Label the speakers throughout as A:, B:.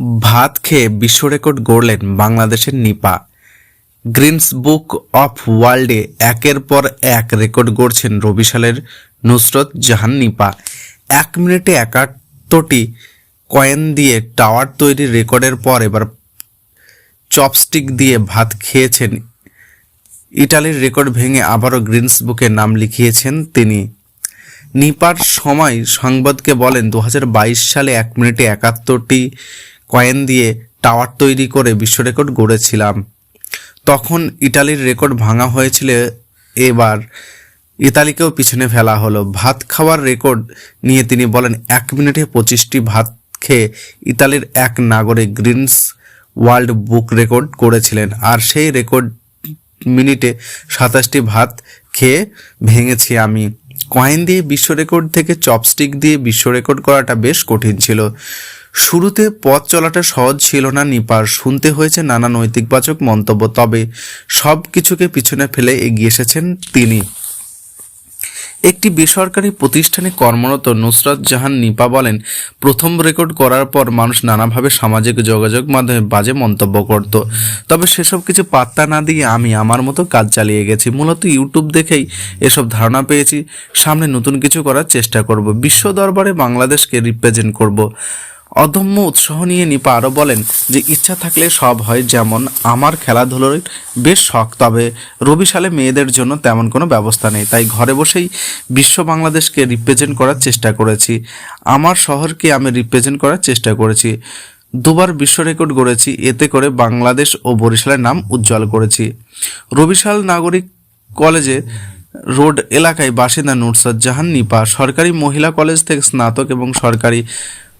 A: ভাত খেয়ে বিশ্ব রেকর্ড গড়লেন বাংলাদেশের নিপা। গ্রিনস বুক অফ ওয়ার্ল্ডে একের পর এক রেকর্ড গড়ছেন রবিশালের নুসরত জাহান নিপা। এক মিনিটে একাত্তরটি কয়েন দিয়ে টাওয়ার তৈরির রেকর্ডের পর এবার চপস্টিক দিয়ে ভাত খেয়েছেন। ইটালির রেকর্ড ভেঙে আবারও গ্রিনস বুকে নাম লিখিয়েছেন তিনি। নিপার সময় সংবাদকে বলেন দু হাজার বাইশ সালে এক মিনিটে একাত্তরটি কয়েন দিয়ে টাওয়ার তৈরি করে বিশ্ব রেকর্ড গড়েছিলাম। তখন ইটালির রেকর্ড ভাঙা হয়েছিল, এবার ইতালিকেও পিছনে ফেলা হলো। ভাত খাওয়ার রেকর্ড নিয়ে তিনি বলেন, এক মিনিটে পঁচিশটি ভাত খেয়ে ইতালির এক নাগরিক গ্রিনস ওয়ার্ল্ড বুক রেকর্ড করেছিলেন আর সেই রেকর্ড মিনিটে সাতাশটি ভাত খেয়ে ভেঙেছি আমি। কয়েন দিয়ে বিশ্ব রেকর্ড থেকে চপস্টিক দিয়ে বিশ্ব রেকর্ড করাটা বেশ কঠিন ছিল। শুরুতে পথ চলাটা সহজ ছিল না, নিপার শুনতে হয়েছে নানা নৈতিকবাচক মন্তব্য, তবে সব কিছুকে পিছনে ফেলে এগিয়ে এসেছেন তিনি। একটি বেসরকারি প্রতিষ্ঠানে কর্মরত নুসরাত জাহান নিপা বলেন, প্রথম রেকর্ড করার পর মানুষ নানাভাবে সামাজিক যোগাযোগ মাধ্যমে বাজে মন্তব্য করত। তবে সেসব কিছু পাত্তা না দিয়ে আমি আমার মতো কাজ চালিয়ে গেছি। মূলত ইউটিউব দেখেই এসব ধারণা পেয়েছি। সামনে নতুন কিছু করার চেষ্টা করব। বিশ্ব দরবারে বাংলাদেশকে রিপ্রেজেন্ট করব। অদম্য উৎসাহ নিয়ে নিপা আরও বলেন যে ইচ্ছা থাকলে সব হয় যেমন আমার খেলাধুলোর বেশ শখ, তবে রবি সালে মেয়েদের জন্য তেমন কোনো ব্যবস্থা নেই। তাই ঘরে বসেই বিশ্ব বাংলাদেশকে রিপ্রেজেন্ট করার চেষ্টা করেছি। আমার শহরকে আমি রিপ্রেজেন্ট করার চেষ্টা করেছি। দুবার বিশ্ব রেকর্ড গড়েছি। এতে করে বাংলাদেশ ও বরিশালের নাম উজ্জ্বল করেছি। রবিশাল নাগরিক কলেজে রোড এলাকায় বাসিন্দা নুরসাদ জাহান, নিপা সরকারি মহিলা কলেজ থেকে স্নাতক এবং সরকারি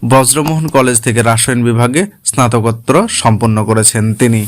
A: বজ্রমোহন কলেজ থেকে রাসায়ন বিভাগে স্নাতকোত্তর সম্পন্ন করেছেন তিনি।